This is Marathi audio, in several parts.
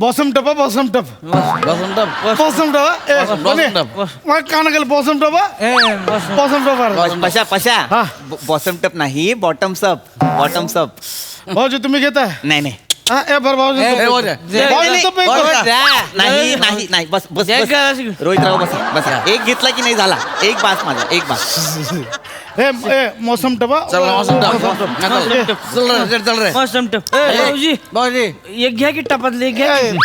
बॉसम टप बॉसम टप बसून टप बॉसम टप बॉसम टप. मग कान गेलं बॉसम टप बॉसम टप पशा पशा. हा. बॉटम टप नाही बॉटम सप बॉटम सप भाऊजी तुम्ही घेताय? नाही नाही. हा ए बरं भाऊजी ए. भाऊजी. नाही नाही नाही बस बस जय बस. बसा बसा. एक घेतला की नाही झाला? एक बास माझा एक बास. ए ए मौसम टप। चल टप रे मौसम टप। ए, भाऊजी भाऊजी एक घ्या की टपातले एक घ्या की.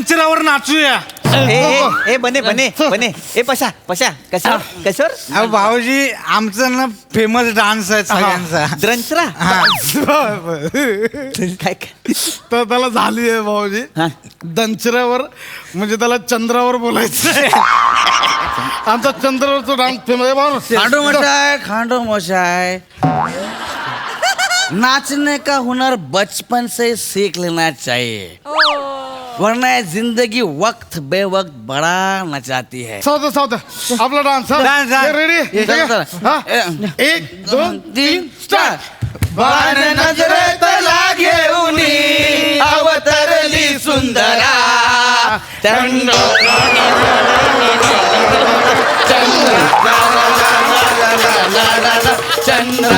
चला दंचरावर नाचूया. ए ए, ए बने बने बने. ए पशा पशा कशा कशावर? अहो भाऊजी आमचं ना फेमस डान्स आहे सगळ्यांचा. द्रंचरा काय काय? तर त्याला झाली आहे भाऊजी. हा. दंचऱ्यावर म्हणजे त्याला चंद्रावर बोलायचं आमचा चंद्रावरचा डान्स फेमस आहे. खांडो भाऊ मशाय खांडो मशाय. नाचने का हुनर बचपन से सीख लेना चाहिए. वरना ये जिंदगी वक्त बे वक्त बड़ा नचाती है। सावध सावध आपला डान्स Dance, dance. रेडी चला, चला. एक दोन तीन स्टार्ट बाण अवतरली सुंदरा। चंद्र चंद्र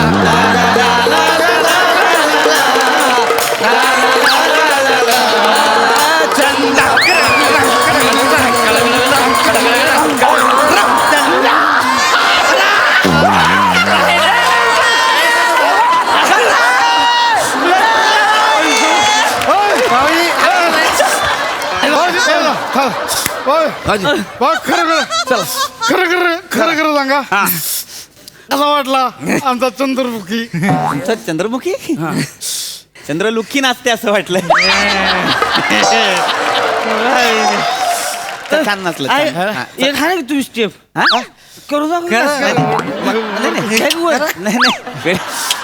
खरं खरं. चला. खरं खरं खरं खरं सांगा. कसा वाटला आमचा चंद्रमुखी? तुमचं चंद्रमुखी? चंद्रलुखी नाचते असं वाटलं तर छान नाचलं छान. हा, एक आहे की तुम्ही स्टेप? हा? करू दाखव नाही, ना. नाही, नाही. काय गो? नाही, नाही.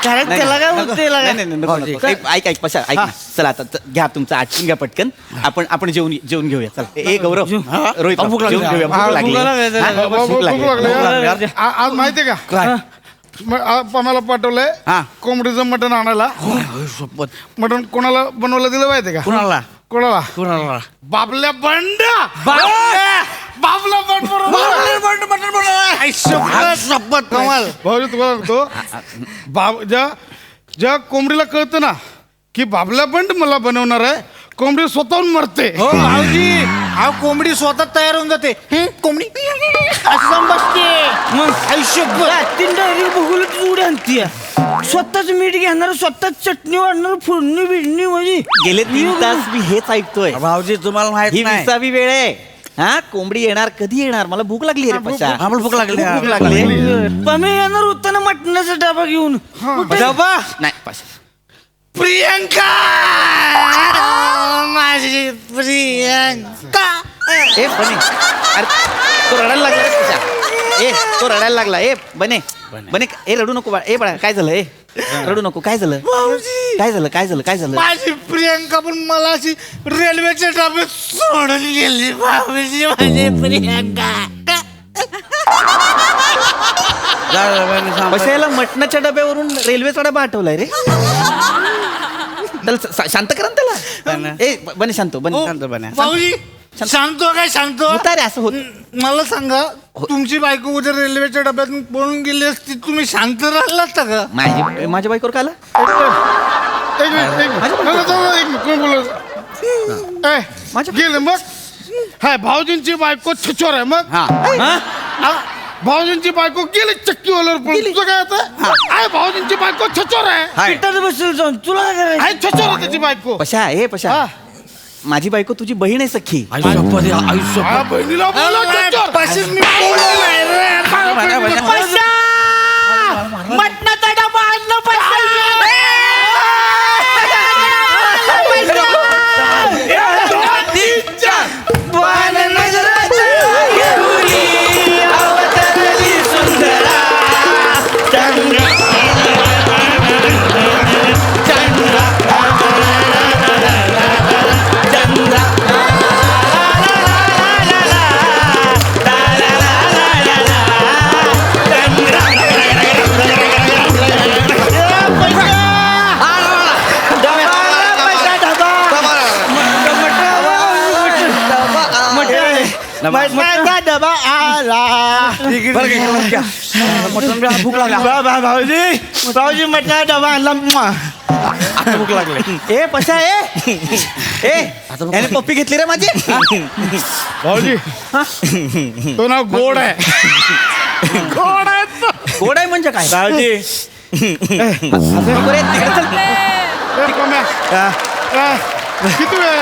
काय नाही, त्याला काय नको. होतं त्याला नाही, काय? नाही, नको, नको. ऐक ऐक ऐक पशा ऐक ना. चला आता त- घ्या तुमचं आटून घ्या पटकन आपण आपण जेवून जेवून घेऊया. चला. ए गौरव. रोहित भूक लागली. जेवून घेऊया. हा, भूक लागली. भूक लागली. हा, भाऊ, भूक भूक लागली. लागली, भूक हा. लागली. आ- आज माहितीये का? आ- आम्हाला पाठवलंय हा. कोंबडीचं मटण आणायला. मटण कोणाला बनवायला दिलं माहितीये का? कुणाला? कोणाला? कुणाला? बाबल्या बंड बाबला बंड शपथ कमाल. भाऊ तुम्हाला सांगतो. बाब ज्या ज्या कोंबडीला कळतं ना की बाबल्या बंड मला बनवणार आहे कोंबडी स्वतःहून मरते. हो भाऊजी अहो कोंबडी स्वतः तयार होऊन जाते. हं, कोंबडी? असं बसते. मग? आयुष्यभर तीन डायरेक्ट बघून ती उडी आणतीये स्वतःच मीठ घेणार स्वतःच चटणी वाढणार फोडणी बिडणी म्हणजे गेले तीन तास मी हेच ऐकतोय. भाऊजी तुम्हाला माहीत ही नाही. विसावी वेळ आहे. हा कोंबडी येणार कधी येणार? मला भूक लागली रे पशा आम्हाला भूक लागली भूक लागली. पमे येणार होता ना मटणाचा डबा घेऊन? डबा नाही पशा प्रियंका! माझी प्रियंका. ए बने. अरे तो रडायला लागला रे पशा ए तो रडायला लागला. ए बने. बने. ए रडू नको ए बळा काय झालं? ए. रडू नको. काय झालं? काय झालं? काय झालं? काय झालं? माझी प्रियंका पण मला अशी रेल्वेच्या डब्यात सोडून गेली भाऊजी माझी प्रियंका. याला मटणाच्या डब्यावरून रेल्वेचा डबा आठवलाय रे. त्याला शांत करा ना त्याला. ए बने शांत हो, बने. शांत बने. भाऊजी सांगतो काय सांगतो होता रे असं होत. मला सांगा तुमची बायको उद्या रेल्वेच्या डब्यात पळून गेली असती तुम्ही शांत राहिलात का? माझी माझ्या बायकोवर काला एक मिनिट एक मिनिट नाही, नाही, नाही, एक मिनिट कोण बोलत? ए माझ्या- गेले मग? हाय भाऊजींची बायको छचोर आहे मग? हा. हा? भाऊजींची बायको गेली चक्कीवाल्यावर पण तुझं काय आता? आहे भाऊजींची बायको छचोर आहे. हाय. जाऊन तुला काय करायचं? आहे छचोर आहे त्याची बायको. पशा ए पशा. हा. माझी बायको तुझी बहीण आहे आयुष्यपत आयुष्य हा, बहिणीला बोलव छचोर. पाशीच मी बोललो नाही रे. मटणाचा डबा आणला मटणाचा डबा आला मटण बी भूक लागली भाऊजी भाऊजी मटणाचा डबा आणला भूक लागली ए पशा ए ए याने पप्पी घेतली रे माझी भाऊजी तो ना गोड आहे गोड आहे. गोड आहे म्हणजे काय भाऊजी तिकडे चल. किती वेळ?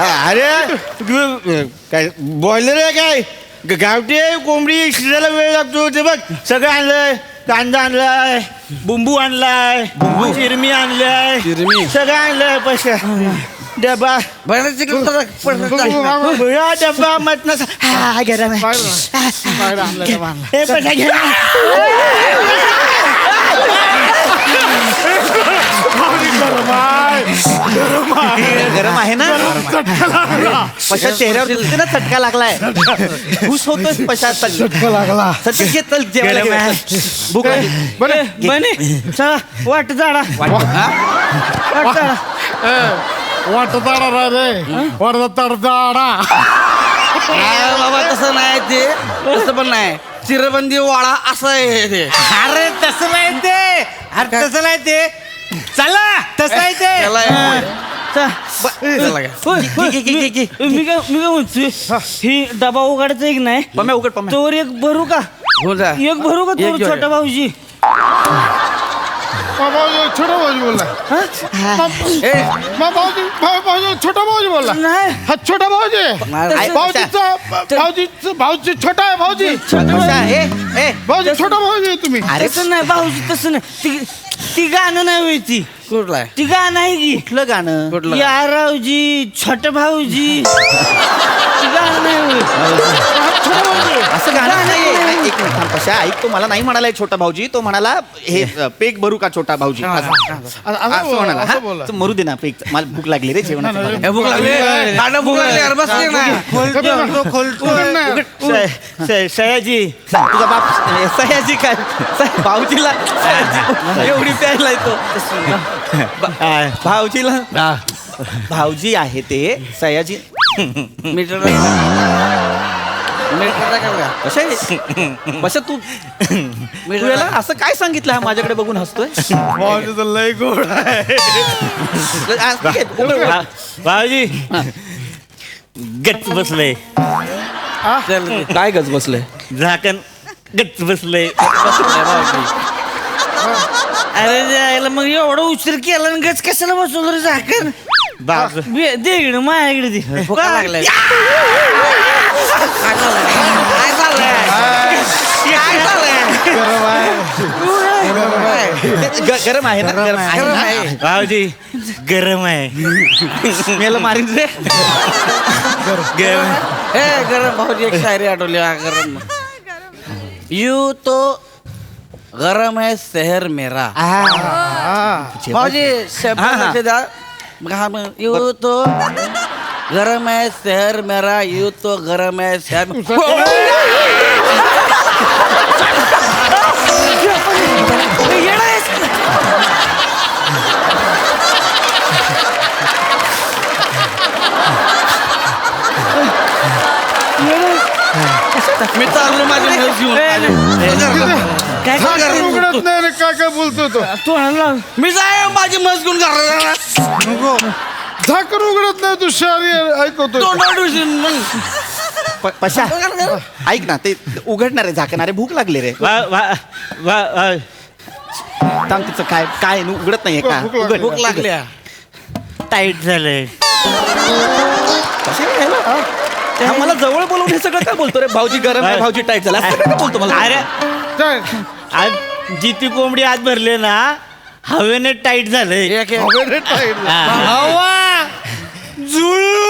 अरे तू- काय बॉयलर आहे काय? ग- गावठी आहे, कोंबडी शिजायला वेळ लागतो ते बघ सगळं आणलंय कांदा आणलाय बुंबू आणलाय चिरमी आणलाय सगळं आणलंय पैसे. डबा बरं चिकन भुया डबा मटणाचा. हा गरम आहे. बाहेर आणलं, डबा आणलं. हे पैसा घे गरम आहे ना? चटका लागला. पशा चेहऱ्यावर दिसते ना चटका लागलाय. खुश होतोय पशा चल चटका लागला. घे चल जेवायला गरम. चल. भूक लागली. बने. चला वाट जाडा वाट जाडा वाटताडा रे तडताडा बाबा तसं नाही ते. तसं पण नाही. चिरबंदी वाळा असं आहे ते अरे तसं नाही ते. अरे तसं नाही ते. चला तसं आहे ते. चला. होय, मी मी काय मी काय म्हणतोय? ही. डबा उघडायचा एक नाही. पम्या उघड पम्या. तोवर एक भरू का? हो जा. एक भरू का तोवर. छोटा भाऊजी? भाऊजी छोटा भाऊजी बोलला. ए, भाऊजी भाऊ- भाऊजी छोटा भाऊजी बोलला. नाही. हा छोटा भाऊजी. नाही, आहे. भाऊजीचा भाऊजीचा भाऊजी छोटा आहे भाऊजी. पशा ए ए. भाऊजी छोटा भाऊजी आहे तुम्ही. अरे. तसं नाही भाऊजी तसं नाही. ती ती गाणं नाही होय ती. कुठला आहे? ती गाणं आहे की कुठलं गाणं. कुठलं? या रावजी छोट भाऊजी ती गाणं नाही होय. असं गाणं नाहीये. नाही, एक मिनिट थांब पशा. ऐक तो मला नाही म्हणालाय छोटा भाऊजी. तो म्हणाला हे अ, पेक भरू का छोटा भाऊजी? असं. असं म्हणाला. असं हा? बोला. तर मरू दे ना पेक. मला भूक लागली रे जेवणाची. मला. ए, भूक लागली. भूक अरे ना. सयाजी तुझा बाप सयाजी काय? सया- भाऊजीला सयाजी. एवढी प्यायला येतो आ, भाऊजीला? भाऊजी आहे ते सयाजी. मीटर मीटर कशा कशा तू. तू याला असं काय सांगितलं हा माझ्याकडे बघून हसतोय? भाऊजीचं लय गोड आहे. आ, ठीक आहे, उघड, उघड. भा- भाऊजी. गच्च बसलंय. चल. काय गज बसलंय? झाकण गच्च बसलंय. अरे जायला मग एवढं उशीर केला आणि गच कशाला बसवलं रे झाकण? बाप बे- दे इकडे माझ्याकडे दे. भुका लागलाय. काय चाललंय काय चाललंय ग- गरम आहे ना? गरम आहे. गरम ना? आहे. भाऊजी गरम आहे. मी याला मारीन रे. गरम. ए गरम भाऊजी एक शायरी आठवली. हा गरम. यू तो गरम है शहर मेरा। भाऊजी शब्द हा, हा. लक्ष द्या मग हा मग यू तो गरम है शहर मेरा यू तो गरम है शहर मे- चाललो माझ्या घरी घेऊन. काय झाकण उघडत नाही आणि काय काय बोलतो तो? तू आणला मी जाय माझी मस घेऊन घराला झाकण उघडत नाही तू तोंडावर ठेवशील मग. प- पशा ऐक ना ते उघडणार आहे झाकण अरे भूक लागली रे. वा वा वा वा. थांब तिचं काय काय न- उघडत नाहीये का? भूक लागली. उघड. भूक लागली हा. टाईट झालंय कशा यायला? हा, मला जवळ बोलवून हे सगळं काय बोलतो रे? भाऊजी गरम आहे भाऊजी टाईट झाला. असं काय बोलतो मला? अरे आज जिती कोंबडी आत भरले ना हवेने टाईट झालंय एक एक. हवेने टाईट. हा. हवा जुळू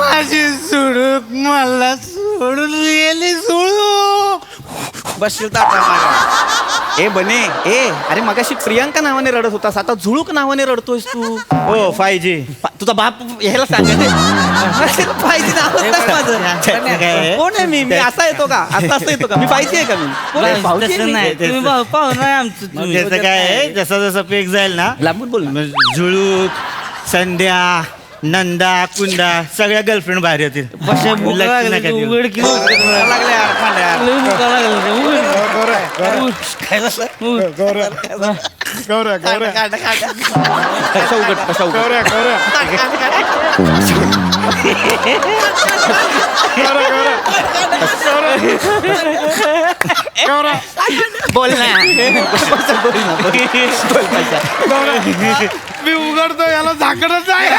माझी सुडूक मला सोडून गेली जुळू बसशील ताटा. ए बने. ए अरे मगाशी प्रियांका नावाने रडत होतास. आता झुळूक नावाने रडतोयस तू. हो फाय जी तुझा बाप यायला सांगते नाही माझं. काय? कोण आहे मी? मी असा येतो का? असा असं येतो का? मी पाहिजे आहे का मी? भाऊजी तसं. नाही तुम्ही भाऊ पाहुणा आहे आमचं तुम्ही. त्याचं काय आहे जसं जसं पेक जाईल ना लांबून बोल ना. झुळूक संध्या नंदा कुंदा सगळ्या गर्लफ्रेंड बाहेर येतील. पशा भूक लक्ष लागली नका तू देऊ. उघड. की भूक लागली यार, खांड्या. लय भूक लागली उघड. काय झालं? गौऱ्या गौऱ्या गौऱ्या काढ, काढ, काढ. कशा उघड कशा उघड? गौऱ्या गौऱ्या गौऱ्या बोल ना बोल ना बोल. गौऱ्या मी उघडतो याला झाकडच आहे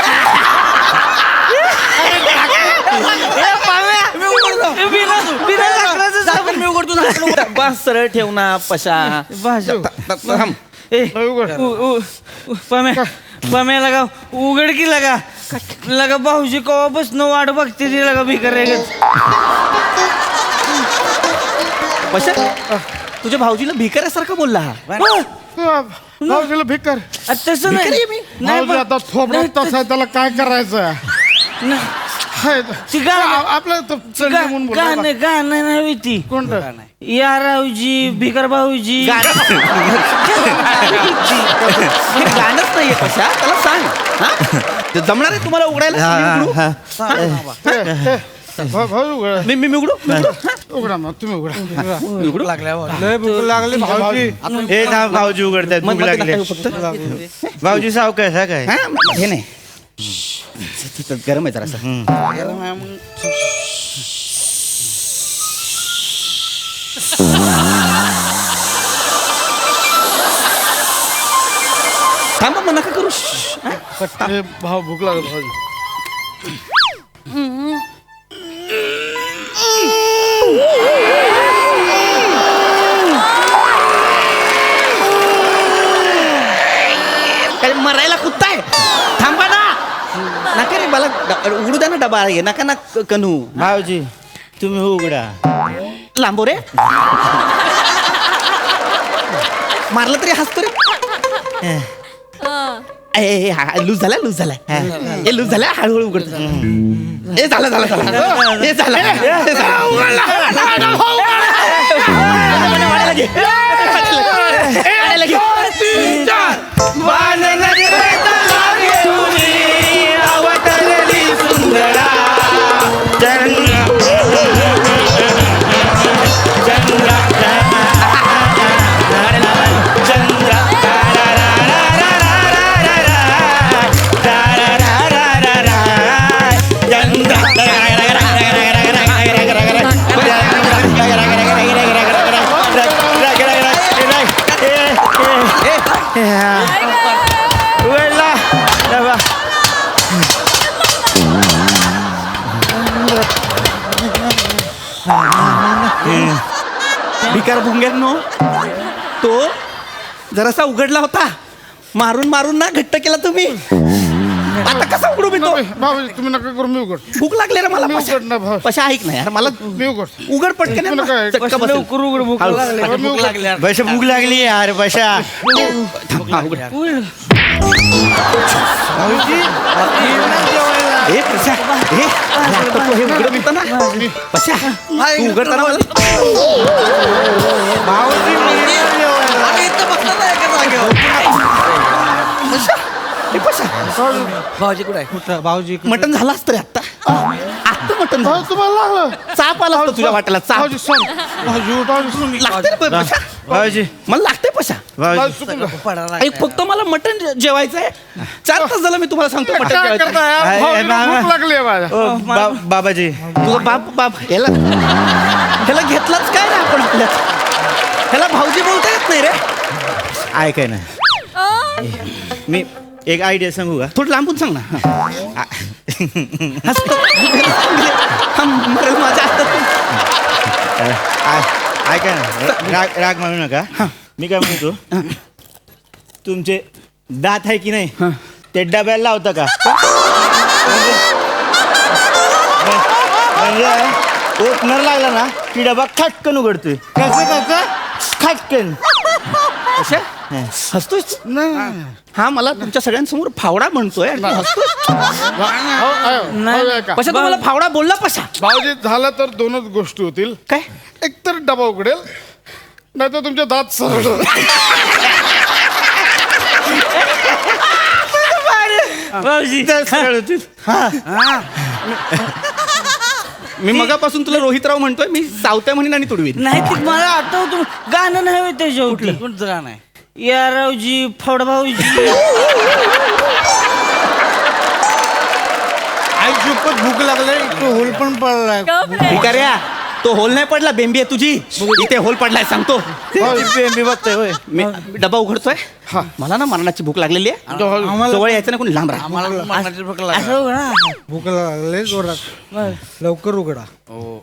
मी उघडतो ना बस सरळ ठेव ना पशा पम्या लगा उघड की लगा. लगा भाऊजी कवा बसन वाट बघते ती लगा भिकार पशा तुझ्या भाऊजीला भिकाऱ्यासारखं बोलला हा. भाऊजीला भिकार. तसं नाही. भिकारी आहे मी. नाही भाऊजी आता थोबडत तसा आहे, त्याला काय करायचं नाही. हाय. ती गाणं- आ- आपलं तो चढली म्हणून गा- बोलला. गाणं गाणं नाही ती. कोणतं? या रावजी भिकार भाऊजी. हे गाणंच नाहीये पशा त्याला सांग. हा? ते जमणार आहे तुम्हाला उघडायला? उघडू? भाऊ भाऊ उघडा मी मी मी उघडू मी उघडू? उघडा मग तुम्ही उघडा मी उघडू लय भूक लागली भाऊजी हे ना भाऊजी उघडतात मग- भूक लागली फक्त. भाऊजी सावकाश हा काय हा? हे नाही तिथं गरम आहे जरासं गरम आहे मग. थांबा मग नका करू हे भाऊ भूक लागली भाऊजी काय मरायला कुत्ताय थांबा ना. नका रे मला ड- उघडू द्या ना डबा. आहे नका ना क- कनू. भाऊजी तुम्ही उघडा. लांबो रे. मारलं तरी हसतो रे. ए, हा, लूज झाला लूज झाला ए लूज झाला हळूहळू उघडतो ए झालं झालं झालं ए झालं. वाढायला घे. वाढायला घे. उघडला भिकार भुंग्यांनो. तो जरासा उघडला होता. मारून मारून ना घट्ट केला तुम्ही. आता कसा उघडू मी तो? तुम्ही नका करू मी उघड भूक लागली रे मला. मी पशा. उघड ना भाऊ. पशा ऐक ना यार? मला मी उघड उघड पटकन तुम्ही नका यार, चटका बसेल. उघड भूक हळू. लागली. मी उघड बशा भूक लागली यार बशा हा, उघड. उघड. ए पशा ए हे उघडत होता ना पशा तू उघडताना मला पशा भाऊजी कुठे आहे भाऊजी मटन झालं असतं रे आत्ता आत्ता मटन भाऊ तुम्हाला लागलं? चाप आला असतं तुझ्या वाट्याला चाप. भाऊजी सोन भाऊजी उठ, भाऊजी सोन लागते रे पशा. भाऊजी मला लागते पशा. भाऊजी भाऊजी चुकून झालं. ऐक फक्त मला मटन जेवायचं आहे चार तास झालं मी तुम्हाला सांगतो मटन काय जेवायचं करताय आहे, भाऊजीला आहे, भूक लागली आहे माझ्या. ओ, बा- बाबाजी. तुझा बाप बाप ह्याला ह्याला घेतलाच काय ना आपण आपल्यात? ह्याला भाऊजी बोलता येत नाही रे. ऐकाय ना मी एक आयडिया सांगू का? थोडं लांबून सांग ना. हसतो. मरेल माझ्या हातात ऐका ना राग राग मानू नका. मी काय म्हणतो? तुमचे दात आहे की नाही? ते डब्याला लावता का? म्हणजे म्हणजे ओपनर लागला ना की डबा खटकन उघडतोय. कसं कसं? खटकन. हसतोय हा मला तुमच्या सगळ्यांसमोर फावडा म्हणतोय. आणि तू हसतोय भाऊ- भाऊ ऐका. कशा तुम्हाला फावडा बोलला कशा भाऊजी झालं तर दोनच गोष्टी होतील. काय? एक तर डबा उघडेल नाही तर तुमचे दात सरळ. भाऊजी. तर सरळ होतील. मी मगापासून तुला रोहितराव म्हणतोय मी सावत्या म्हणीन आणि तुडवीन. नाही ते मला आठवतो. गाणं नाही होय त्याच्यावर कोणतं गाणं आहे? या रावजी फड भाऊजी. आई चुपत भूक लागले तो होल पण पडलाय. भिकाऱ्या तो होल नाही पडला बेंबी आहे तुझी. इथे होल पडलाय सांगतो. मी बघतोय होय. मी डबा उघडतोय. मला ना मरणाची भूक लागलेली आहे. जवळ यायचं ना कोणी लांब राहा. आम्हाला पण मरणाची भूक लागली. असं उघडा. भूक लागले जोरात. लवकर उघडा. ओ,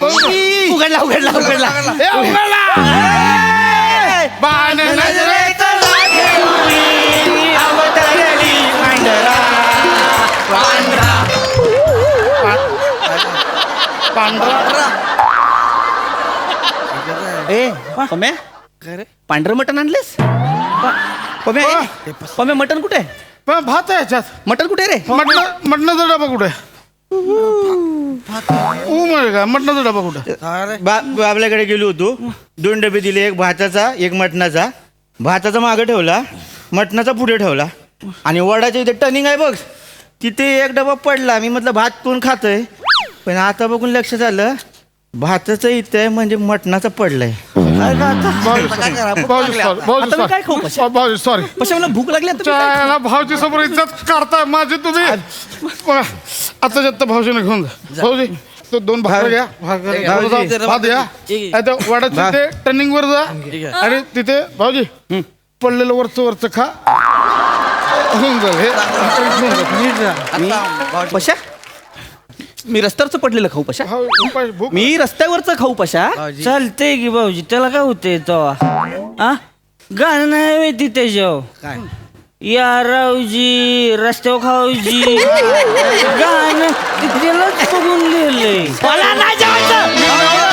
भाऊजी उघडला उघडला उघडला उघडला ए, उघडला बाण नजरेत पांढरा. ए पम्या? पांढरं मटण आणलेस? पम्या पम्या मटण कुठे आहे? पण भात आहे ह्याच्यात मटण कुठे रे? मटण मटणाचा डबा कुठे? ऊ म्हणजे काय मटणाचा डबा कुठे? बा बाबल्याकडे गेलो होतो. दोन डबे दिले एक भाताचा एक मटणाचा. भाताचा मागं ठेवला मटणाचा पुढे ठेवला. आणि वडाच्या इथे टर्निंग आहे बघ. तिथे एक डबा पडला. मी म्हटलं भात कोण खातोय? पण आता बघून लक्षात आलं भाताचं इथे आहे म्हणजे मटणाचा पडलाय. भाऊजी सॉरी भाऊजी आता मी काय खाऊ सॉरी भाऊजी सॉरी पशा मला भूक लागली आता मी काय खाऊ? त्याला भाऊजी समोर इज्जत करताय माझी तुम्ही. आता जास्त भाऊजीने घेऊन जा. भाऊजी तो दोन भाकर घ्या. भाकर घ्या. भाऊजी, भात भात घ्या आता वाड्याच्या तिथे टर्निंग वर जा. आणि तिथे भाऊजी पडलेलं वरचं वरचं खा. होऊन जाईल हे. घेऊन जा. पशा? मी रस्त्यावरचं पडलेलं खाऊ पशा. उपाय- भूक मी रस्त्यावरचं खाऊ पशा. चालतंय की भाऊजी त्याला काय होतंय तेव्हा आ? गाणं नाही माहिती त्याच्यावर काय? या रावजी रस्त्यावर खाऊजी. गाणं ते त्यालाच बघून लिहिलंय मला नाही जेवायचं.